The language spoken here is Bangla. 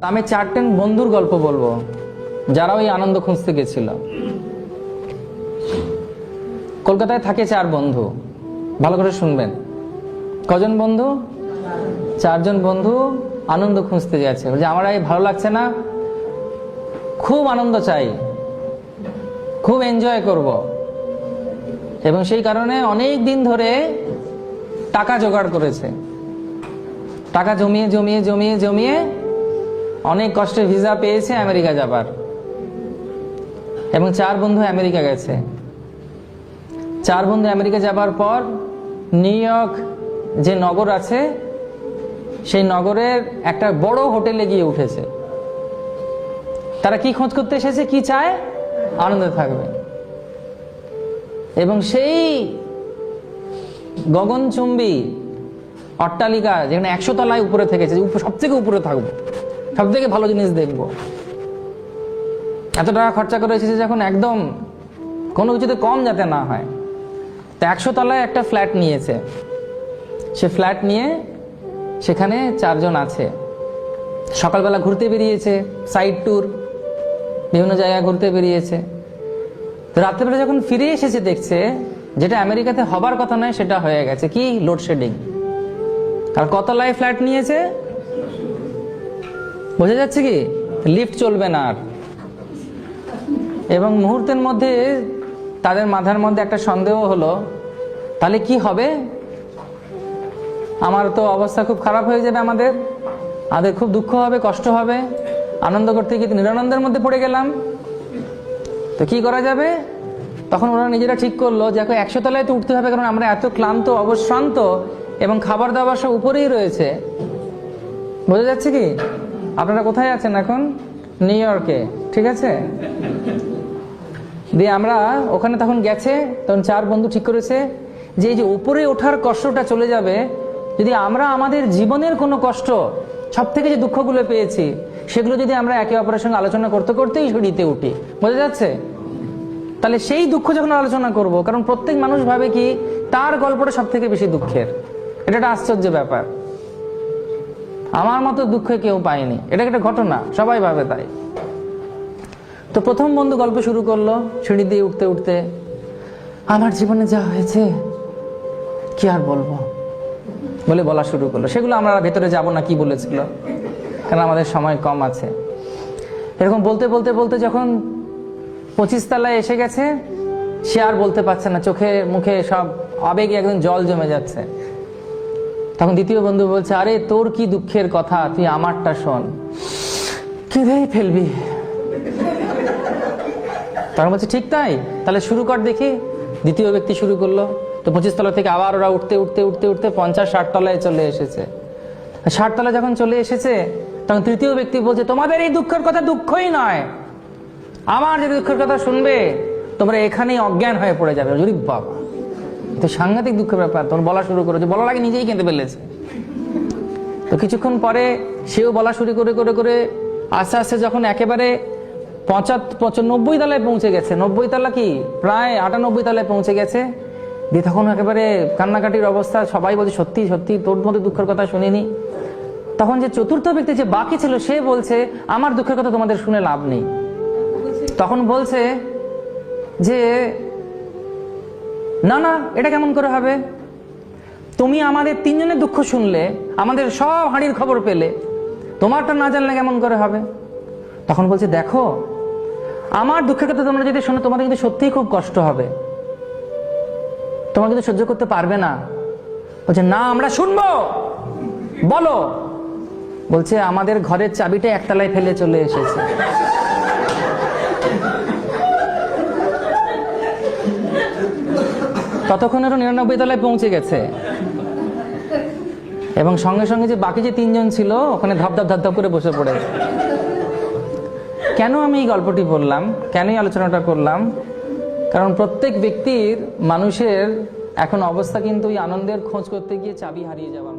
আমি চারটেন বন্ধুর গল্প বলব, যারা ওই আনন্দ খুঁজতে গেছিল। কলকাতায় থাকে চার বন্ধু। ভালো করে শুনবেন। কজন বন্ধু? চারজন বন্ধু আনন্দ খুঁজতে যাচ্ছে। বলছে, আমার এই ভালো লাগছে না। খুব আনন্দ চাই। খুব এনজয় করব। এবং সেই কারণে অনেক দিন ধরে টাকা জোগাড় করেছে। টাকা জমিয়ে জমিয়ে জমিয়ে জমিয়ে অনেক কষ্টে ভিসা পেয়েছে আমেরিকা যাবার। এবং চার বন্ধু আমেরিকা গেছে। চার বন্ধু আমেরিকা যাবার পর নিউ ইয়র্ক যে নগর আছে, সেই নগরের একটা বড় হোটেলে গিয়ে উঠেছে। তারা কি খোঁজ করতে এসেছে, কি চায়? আনন্দে থাকবে। এবং সেই গগনচুম্বী অট্টালিকা যেখানে একশো তলায় উপরে থেকেছে সব থেকে উপরে থাকব। সব থেকে ভালো জিনিস দেখব। এত টাকা খরচা করে এসেছে যখন একদম কোনো কিছুতে কম যাতে না হয়। তো একশো তলায় একটা ফ্ল্যাট নিয়েছে। সে ফ্ল্যাট নিয়ে সেখানে চারজন আছে। সকালবেলা ঘুরতে বেরিয়েছে সাইড ট্যুর বিভিন্ন জায়গায় ঘুরতে বেরিয়েছে। তো রাত্রেবেলা যখন ফিরে এসেছে দেখছে, যেটা আমেরিকাতে হবার কথা নয়, সেটা হয়ে গেছে। কি লোডশেডিং আর কত লাই ফ্ল্যাট নিয়েছে? বোঝা যাচ্ছে কি? লিফট চলবে না আর। এবং মুহূর্তের মধ্যে তাদের মাথার মধ্যে একটা সন্দেহ হলো, তাহলে কি হবে? আমার তো অবস্থা খুব খারাপ হয়ে যাবে আমাদের। আমাদের খুব দুঃখ হবে, কষ্ট হবে। আনন্দ করতে গিয়ে নিরানন্দের মধ্যে পড়ে গেলাম। তো কি করা যাবে? তখন ওরা নিজেরা ঠিক করল যে এখন একশো তলায় তো উঠতে হবে, কারণ আমরা এত ক্লান্ত, অবশ্রান্ত এবং খাবার দাবার সব উপরেই রয়েছে। বোঝা যাচ্ছে কি? আপনারা কোথায় আছেন এখন? নিউ ইয়র্কে, ঠিক আছে? দিয়ে আমরা ওখানে তখন গেছে, তখন চার বন্ধু ঠিক করেছে যে এই যে উপরে ওঠার কষ্টটা চলে যাবে, যদি আমরা আমাদের জীবনের কোনো কষ্ট সব থেকে যে দুঃখগুলো পেয়েছি, সেগুলো যদি আমরা একে অপরের সঙ্গে আলোচনা করতে করতেই সিঁড়িতে উঠি। বোঝা যাচ্ছে? তাহলে সেই দুঃখ যখন আলোচনা করব, কারণ প্রত্যেক মানুষ ভাবে কি, তার গল্পটা সব থেকে বেশি দুঃখের। এটা একটা আশ্চর্য ব্যাপার। আমার মতো দুঃখে কেউ পায়নি। এটা একটা ঘটনা, সবাই ভাবে তাই। তো প্রথম বন্ধু গল্প শুরু করল, সিঁড়ি দিয়ে উঠতে উঠতে, আমার জীবনে যা হয়েছে, কি আর বলব? বলে বলা শুরু করল। সেগুলো আমরা ভেতরে যাব না, কি বলেছিল? কারণ আমাদের সময় কম আছে। এরকম বলতে বলতে বলতে যখন পঁচিশ তলায় এসে গেছে, সে আর বলতে পারছে না। চোখে, মুখে সব আবেগে একদম জল জমে যাচ্ছে। তখন দ্বিতীয় বন্ধু বলছে, আরে, তোর কি দুঃখের কথা? তুই আমারটা শোন। কেঁদেই ফেলবি? তখন বলছে, ঠিক তাই। তাহলে শুরু কর দেখি। দ্বিতীয় ব্যক্তি শুরু করল। তো পঁচিশ তলা থেকে আবার ওরা উঠতে উঠতে উঠতে উঠতে পঞ্চাশ, ষাট তলায় চলে এসেছে। ষাট তলা যখন চলে এসেছে, তখন তৃতীয় ব্যক্তি বলছে, তোমাদের এই দুঃখের কথা দুঃখই নয়। আমার যে দুঃখের কথা শুনবে, তোমরা এখানেই অজ্ঞান হয়ে পড়ে যাবে। যদি বাবা। তো সাংঘাতিক দুঃখের ব্যাপার। তখন বলা শুরু করেছে, বলার আগে নিজেই কেঁদে ফেলেছে। তো কিছুক্ষণ পরে সেও বলা শুরু করে করে করে আস্তে আস্তে যখন একেবারে পঁচাত্তর পঁচানব্বই তলায় পৌঁছে গেছে, নব্বই তলা কি? প্রায় আটানব্বই তলায় পৌঁছে গেছে। দিয়ে তখন একেবারে কান্নাকাটির অবস্থা, সবাই বলছে, সত্যি সত্যি, তোর মধ্যে দুঃখের কথা শুনিনি? তখন যে চতুর্থ ব্যক্তি যে বাকি ছিল, সে বলছে, আমার দুঃখের কথা তোমাদের শুনে লাভ নেই। তখন বলছে যে না না, এটা কেমন করে হবে? তুমি আমাদের তিনজনের দুঃখ শুনলে, আমাদের সব হাঁড়ির খবর পেলে, তোমারটা না জানলে কেমন করে হবে? তখন বলছে, দেখো, আমার দুঃখের কথা তোমরা যদি শোনো, তোমাদের কিন্তু সত্যিই খুব কষ্ট হবে। তোমরা কিন্তু সহ্য করতে পারবে না। বলছে, না, আমরা শুনব। বলো। বলছে, আমাদের ঘরের চাবিটা একতলায় ফেলে চলে এসেছে। ততক্ষণ তো নিরানব্বই তলায় পৌঁছে গেছে। এবং সঙ্গে সঙ্গে যে বাকি যে তিনজন ছিল, ওখানে ধপ ধপ ধপ করে বসে পড়ে। কেন আমি এই গল্পটি বললাম? কেনই আলোচনাটা করলাম? কারণ প্রত্যেক ব্যক্তির মানুষের এখন অবস্থা কিন্তু এই আনন্দের খোঁজ করতে গিয়ে চাবি হারিয়ে যাওয়ার